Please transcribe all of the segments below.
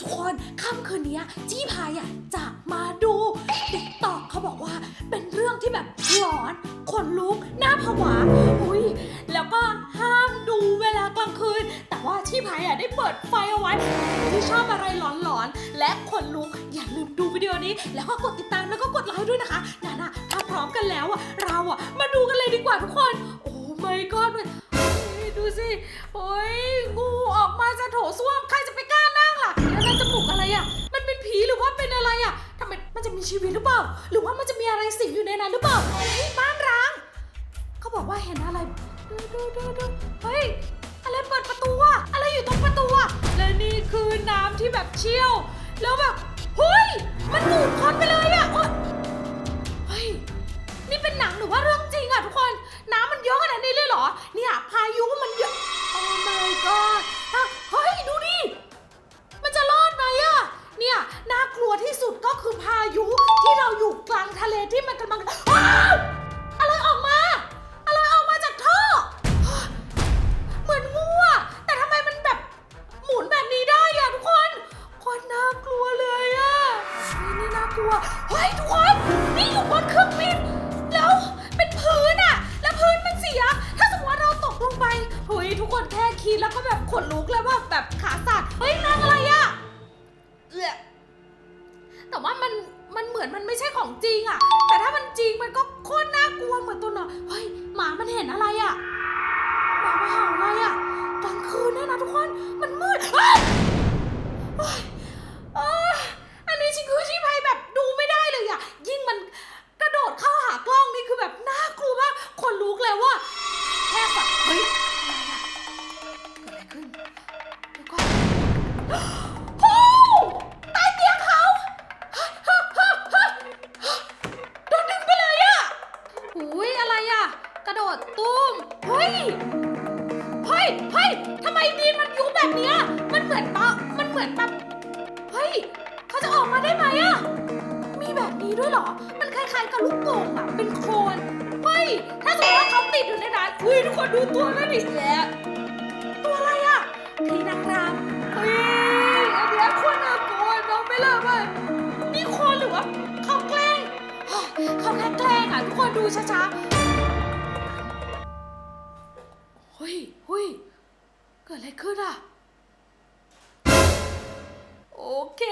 ทุกคนค่ำคืนนี้จี้พายอะจะมาดูติ๊กตอกเขาบอกว่าเป็นเรื่องที่แบบหลอนขนลุกน่าผวาอุ้ยแล้วก็ห้ามดูเวลากลางคืน แต่ว่าชี่พายอะได้เปิดไฟเอาไว้ที่ชอบอะไรหลอนๆและขนลุกอย่าลืมดูวิดีโอนี้ แล้วก็กดติดตามแล้วก็กดไลค์ด้วยนะคะนานะถ้าพร้อมกันแล้วอะเราอะมาดูกันเลยดีกว่าทุกคน โอ้ my god มันเฮ้ยดูสิโอ้ยงูออกมาจะโถส้วมใครจะไป มูกอะไรอะ มันเป็นผีหรือว่าเป็นอะไรอะทำไมมันจะมีชีวิตหรือเปล่า หรือว่ามันจะมีอะไรสิงอยู่ในนั้นหรือเปล่าเฮ้ยบ้านร้าง เขาบอกว่าเห็นอะไรดูดูดูดูเฮ้ย อะไรเปิดประตูอะอะไรอยู่ตรงประตูอะและนี่คือน้ำที่แบบเชี่ยว แล้วแบบากลัวที่สุดก็คือพายุที่เราอยู่กลางทะเลที่มันกำลังอ้าวอะไรออกมา อะไรออกมาจากท่อ เหมือนงูอะแต่ทำไมมันแบบหมุนแบบนี้ได้อะทุกคนคนน่ากลัวเลยอะนี่น่ากลัวเฮ้ยทุกคนนี่อยู่บนเครื่องบินแล้วเป็นพื้นอะแล้วพื้นมันเสีย ถ้าสมมติว่าเราตกลงไปเฮ้ยทุกคนแค่คิดแล้วก็แบบขนลุกแล้วว่าแบบขาสั่นเฮ้ยนั่งอะไรอะ มันมันเหมือนมันไม่ใช่ของจริงอะแต่ถ้ามันจริงมันก็โคตรน่ากลัวเหมือนตัวหนอนเฮ้ยหมามันเห็นอะไรอะหมามาเห่าอะไรอะกลางคืนเนี่ยนะทุกคนมันมืดเฮ้ย มันคล้ายๆกับลูกโป่งอะเป็นโคลนเฮ้ย ถ้าสมมติว่าเขาติดอยู่ในนั้นอุ้ยทุกคนดูตัวนั่นดิแหละตัวอะไรอะผีนางรำเฮ้ยอันเนี้ยโคนน่ากลัวน้องไม่เลิกเลยนี่โคนหรือว่าเขาแกล้งเฮ้ยเขาแค่แกล้งอะทุกคนดูช้าๆเฮ้ยเฮ้ยเกิดอะไรขึ้นอะ เค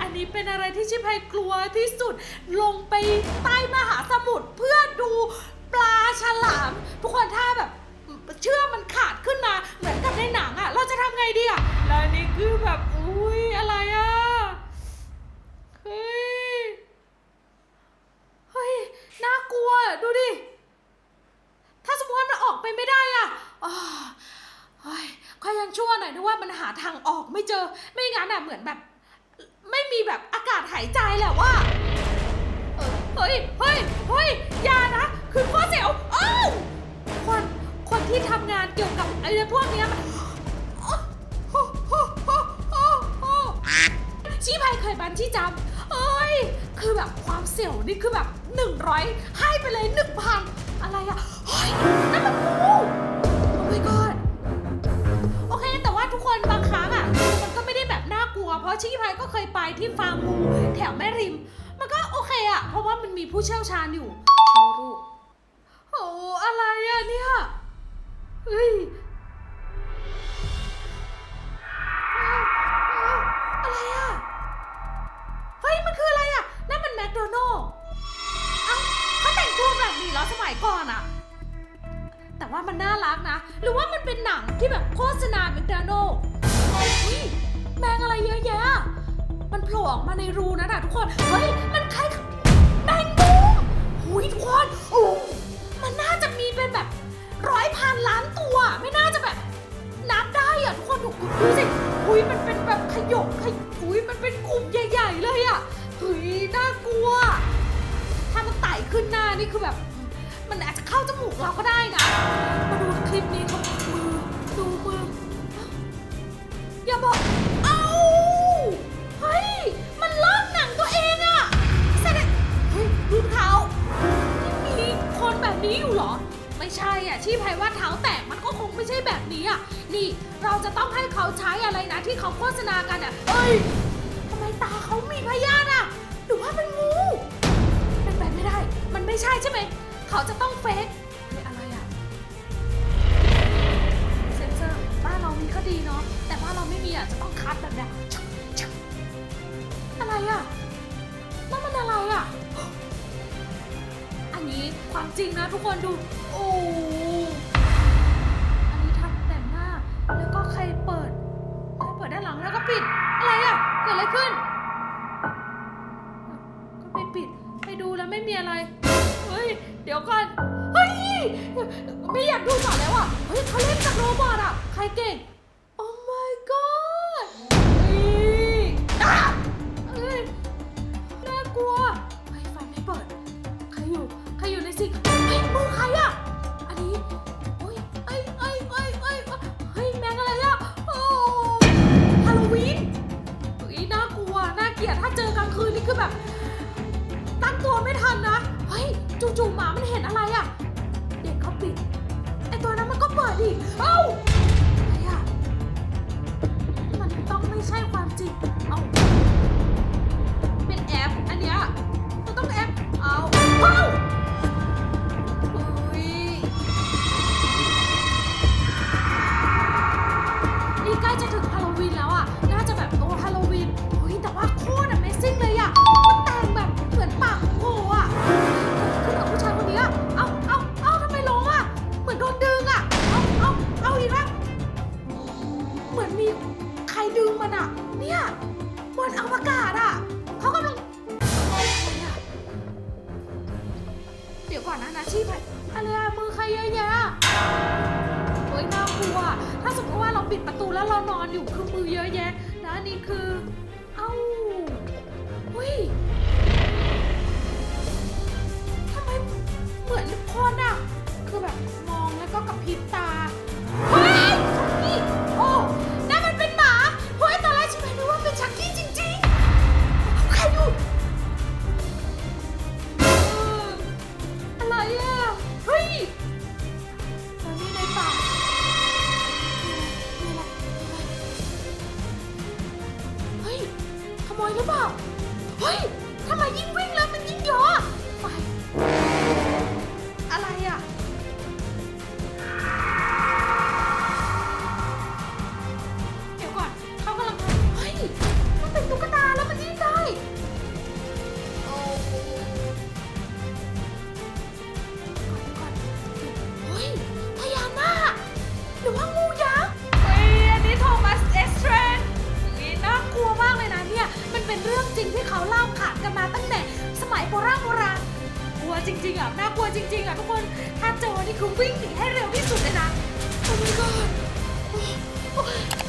อันนี้เป็นอะไรที่ชิพายกลัวที่สุด ลงไปใต้มหาสมุทรเพื่อดูปลาฉลาม ทุกคนถ้าแบบเชื่อกมันขาดขึ้นมาเหมือนกับในหนังอะเราจะทำไงดีอะแล้วนี่คือแบบอุ้ยอะไรอะเฮ้ย เฮ้ย น่ากลัวดูดิ ถ้าสมมติว่ามันออกไปไม่ได้อะอ่าเฮ้ยก็ยังชั่วหน่อยนึกว่ามันหาทางออกไม่เจอ ไม่งั้นอะเหมือนแบบไมีแบบอากาศหายใจแหละว่า เฮ้ย เฮ้ย เฮ้ยอย่านะ คือข้อเสียวอ้าวคน คนที่ทำงานเกี่ยวกับไอ้พวกเนี้ยมันโอ้โหโอ้โหโอ้โหชี้ภัยเคยบันที่จำเอ้ย คือแบบความเสียวนี่คือแบบหนึ่งร้อยให้ไปเลยหนึ่งพัน เชี่ยวชาญอยู่โชว์รูปโอ้อะไรอะเนี่ยเฮ้ยอะไรอะเฮ้ยมันคืออะไรอะนั่นมันแมคโดนัลล์เอ้าเขาแต่งตัวแบบนี้แล้วสมัยก่อนอะแต่ว่ามันน่ารักนะ หรือว่ามันเป็นหนังที่แบบโฆษณาแมคโดนัลล์เฮ้ยแมงอะไรเยอะแยะ มันโผล่ออกมาในรูนะนะทุกคน เฮ้ย มันคล้ายกับ หุยทุกคนโอ้มันน่าจะมีเป็นแบบร้อยพันล้านตัว ไม่น่าจะแบบนับได้อะทุกคนดูดูสิหุยมันเป็นแบบขยงขยหุยมันเป็นกลุ่มใหญ่ๆเลยอะเฮ้ยน่ากลัว ถ้ามันไต่ขึ้นหน้านี่คือแบบ มันอาจจะเข้าจมูกเราก็ได้นะ ท้าแตกมันก็คงไม่ใช่แบบนี้อะ นี่เราจะต้องให้เขาใช้อะไรนะที่เขาโฆษณากันอะเอ้ยทำไมตาเขามีพยาธิอะหรือว่าเป็นงูเป็นไปไม่ได้ มันไม่ใช่ใช่ไหม เขาจะต้องเฟกอะไรอะ เซนเซอร์บ้านเรามีก็ดีเนาะ แต่บ้านเราไม่มีอะจะต้องคัดแบบนี้อะไรอะนั่นมันอะไรอะ อันนี้ความจริงนะทุกคนดู โอ้ อทอะใครเก่ง Oh my god เฮ้ยอะเฮ้ยน่ากลัวเฮ้ยไฟไม่เปิด ใครอยู่ ใครอยู่ในซิงเฮ้ยมือใครอะอันนี้เฮ้ยเอ้ยเอ้ยเอ้ยเอ้ยเฮ้ยแมงอะไรอะโอ้ฮาโลวีนเฮ้ยน่ากลัว น่าเกลียด ถ้าเจอกลางคืนนี่คือแบบ ล้จะถึงฮาโลวีนแล้วอะ น่าจะแบบโอ้ฮาโลวีนเฮ้ยแต่ว่าโคตร Amazing เลยอะ มันแต่งแบบเหมือนปากของโผล่อะขึ้นกับผู้ชายคนนี้อะ เอาเอาเอาทำไมร้องอะ เหมือนโดนดึงอะ เอาเอาเอาอีกแล้วเหมือนมีใครดึงมันอะ เนี่ยบนอวกาศอะเขากำลังเดี๋ยวก่อนนะนาชีพอะไรอะมือใครเยอะแยะ เฮ้ยน่ากลัว ถ้าสมมติว่าเราปิดประตูแล้วเรานอนอยู่คือมือเยอะแยะแล้วอันนี่คือ เอ้าเฮ้ยทำไมเหมือนคนอะคือแบบมองแล้วก็กระพริบตา ยหรือเปล่า เฮ้ยทำไมยิ่งวิ่งแล้วมันยิ่งเยอะไป เ็นเรื่องจริงที่เขาเล่าขานกันมาตั้งแต่สมัยโบราณโบราณกลัวจริง ๆอะน่ากลัวจริง ๆอะทุกคนถ้าเจอนี่คือวิ่งหนีให้เร็วที่สุดเลยนะโอ้ my god